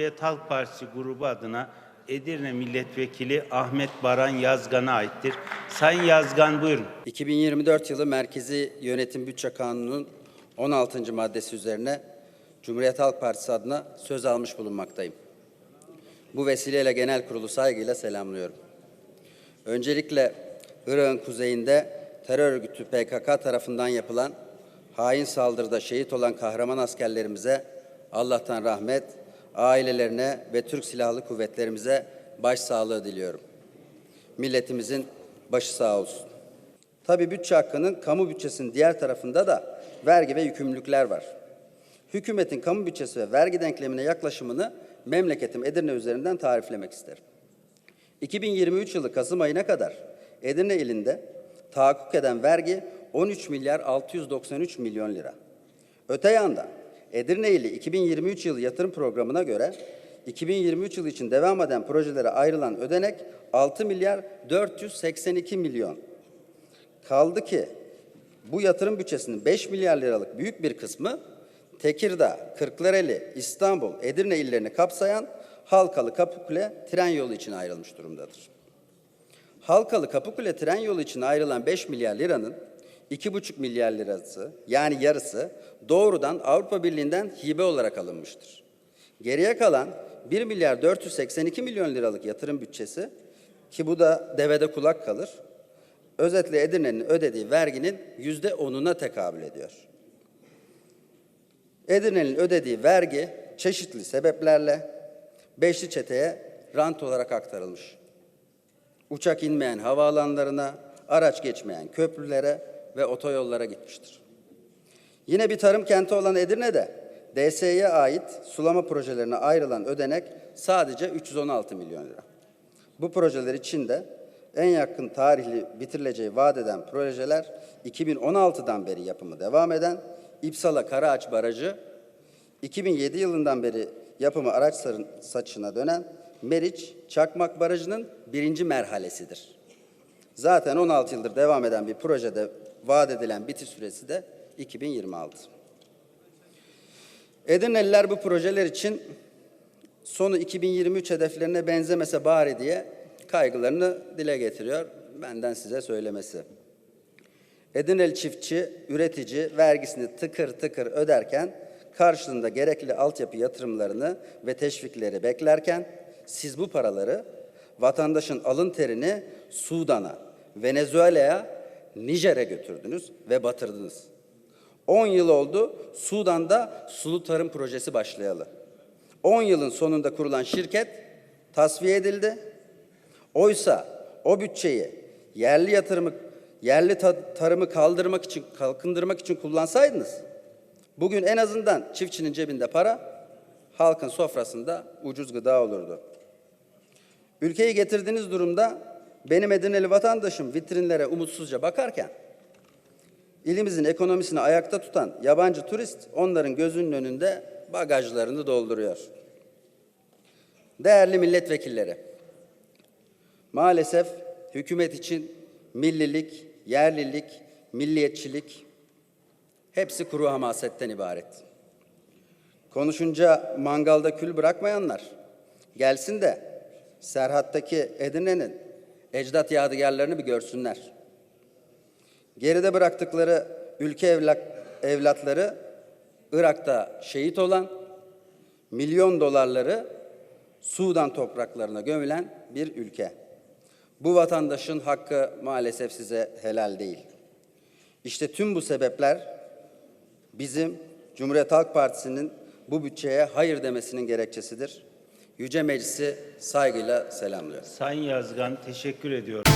Cumhuriyet Halk Partisi grubu adına Edirne Milletvekili Ahmet Baran Yazgan'a aittir. Sayın Yazgan buyurun. 2024 yılı Merkezi Yönetim Bütçe Kanunu'nun 16. maddesi üzerine Cumhuriyet Halk Partisi adına söz almış bulunmaktayım. Bu vesileyle genel kurulu saygıyla selamlıyorum. Öncelikle Irak'ın kuzeyinde terör örgütü PKK tarafından yapılan hain saldırıda şehit olan kahraman askerlerimize Allah'tan rahmet, ailelerine ve Türk Silahlı Kuvvetlerimize başsağlığı diliyorum. Milletimizin başı sağ olsun. Tabi bütçe hakkının kamu bütçesinin diğer tarafında da vergi ve yükümlülükler var. Hükümetin kamu bütçesi ve vergi denklemine yaklaşımını memleketim Edirne üzerinden tariflemek isterim. 2023 yılı Kasım ayına kadar Edirne ilinde tahakkuk eden vergi 13 milyar 693 milyon lira. Öte yandan Edirne ili 2023 yılı yatırım programına göre 2023 yılı için devam eden projelere ayrılan ödenek 6 milyar 482 milyon. Kaldı ki bu yatırım bütçesinin 5 milyar liralık büyük bir kısmı Tekirdağ, Kırklareli, İstanbul, Edirne illerini kapsayan Halkalı Kapıkule tren yolu için ayrılmış durumdadır. Halkalı Kapıkule tren yolu için ayrılan 5 milyar liranın 2,5 milyar lirası yani yarısı doğrudan Avrupa Birliği'nden hibe olarak alınmıştır. Geriye kalan 1 milyar 482 milyon liralık yatırım bütçesi ki bu da devede kulak kalır. Özetle Edirne'nin ödediği verginin yüzde onuna tekabül ediyor. Edirne'nin ödediği vergi çeşitli sebeplerle beşli çeteye rant olarak aktarılmış. Uçak inmeyen havaalanlarına, araç geçmeyen köprülere ve otoyollara gitmiştir. Yine bir tarım kenti olan Edirne'de DSE'ye ait sulama projelerine ayrılan ödenek sadece 316 milyon lira. Bu projeler için de en yakın tarihli bitirileceği vaat eden projeler 2016'dan beri yapımı devam eden İpsala Karaağaç Barajı, 2007 yılından beri yapımı araç saçına dönen Meriç Çakmak Barajı'nın birinci merhalesidir. Zaten 16 yıldır devam eden bir projede vaat edilen bitiş süresi de 2026. Edirneliler bu projeler için sonu 2023 hedeflerine benzemese bari diye kaygılarını dile getiriyor. Benden size söylemesi. Edirneli çiftçi, üretici vergisini tıkır tıkır öderken karşılığında gerekli altyapı yatırımlarını ve teşvikleri beklerken siz bu paraları vatandaşın alın terini Sudan'a, Venezuela'ya, Nijer'e götürdünüz ve batırdınız. 10 yıl oldu Sudan'da sulu tarım projesi başlayalı. 10 yılın sonunda kurulan şirket tasfiye edildi. Oysa o bütçeyi yerli yatırımı, yerli ta- tarımı kaldırmak için, kalkındırmak için kullansaydınız, bugün en azından çiftçinin cebinde para, halkın sofrasında ucuz gıda olurdu. Ülkeyi getirdiğiniz durumda benim Edirneli vatandaşım vitrinlere umutsuzca bakarken ilimizin ekonomisini ayakta tutan yabancı turist onların gözünün önünde bagajlarını dolduruyor. Değerli milletvekilleri, maalesef hükümet için millilik, yerlilik, milliyetçilik hepsi kuru hamasetten ibaret. Konuşunca mangalda kül bırakmayanlar gelsin de Serhat'taki Edirne'nin ecdat yadigarlarını bir görsünler. Geride bıraktıkları ülke evlat, evlatları Irak'ta şehit olan, milyon dolarları Sudan topraklarına gömülen bir ülke. Bu vatandaşın hakkı maalesef size helal değil. İşte tüm bu sebepler bizim Cumhuriyet Halk Partisi'nin bu bütçeye hayır demesinin gerekçesidir. Yüce Meclisi saygıyla selamlıyor. Sayın Yazgan teşekkür ediyorum.